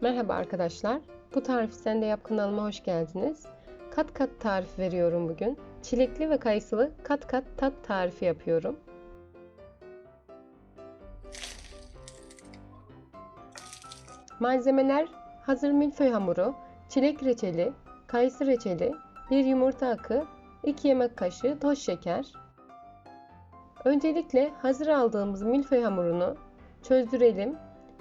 Merhaba arkadaşlar. Bu tarifi sen de yap kanalıma hoş geldiniz. Kat kat tarif veriyorum bugün. Çilekli ve kayısılı kat kat tat tarifi yapıyorum. Malzemeler hazır milföy hamuru, çilek reçeli, kayısı reçeli, bir yumurta akı, 2 yemek kaşığı toz şeker. Öncelikle hazır aldığımız milföy hamurunu çözdürelim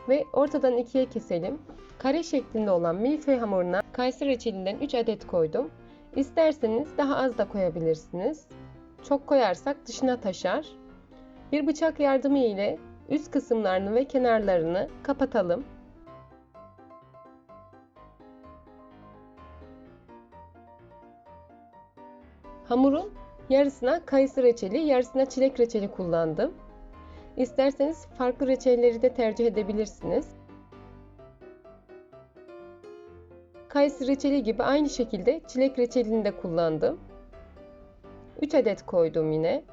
ve ortadan ikiye keselim. Kare şeklinde olan milföy hamuruna kayısı reçelinden 3 adet koydum. İsterseniz daha az da koyabilirsiniz. Çok koyarsak dışına taşar. Bir bıçak yardımı ile üst kısımlarını ve kenarlarını kapatalım. Hamurun yarısına kayısı reçeli, yarısına çilek reçeli kullandım. İsterseniz farklı reçelleri de tercih edebilirsiniz. Kayısı reçeli gibi aynı şekilde çilek reçelini de kullandım. 3 adet koydum yine.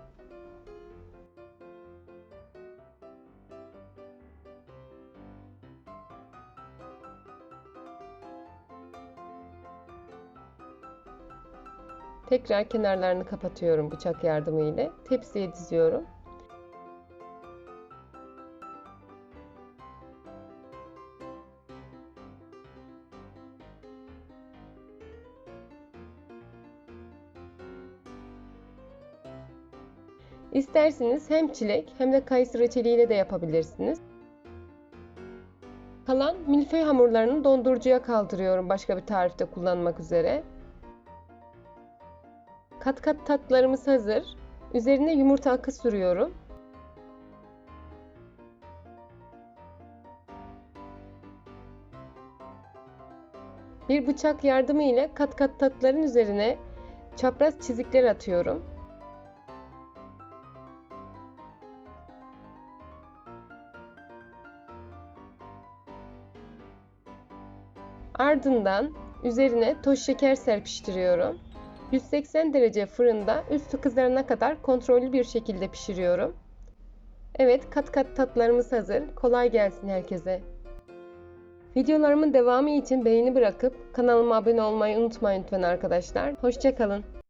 Tekrar kenarlarını kapatıyorum bıçak yardımı ile. Tepsiye diziyorum. İsterseniz hem çilek hem de kayısı reçeliyle de yapabilirsiniz. Kalan milföy hamurlarını dondurucuya kaldırıyorum başka bir tarifte kullanmak üzere. Kat kat tatlarımız hazır. Üzerine yumurta akı sürüyorum. Bir bıçak yardımı ile kat kat tatların üzerine çapraz çizikler atıyorum. Ardından üzerine toz şeker serpiştiriyorum. 180 derece fırında üstü kızarana kadar kontrollü bir şekilde pişiriyorum. Evet kat kat tatlarımız hazır. Kolay gelsin herkese. Videolarımın devamı için beğeni bırakıp kanalıma abone olmayı unutmayın lütfen arkadaşlar. Hoşçakalın.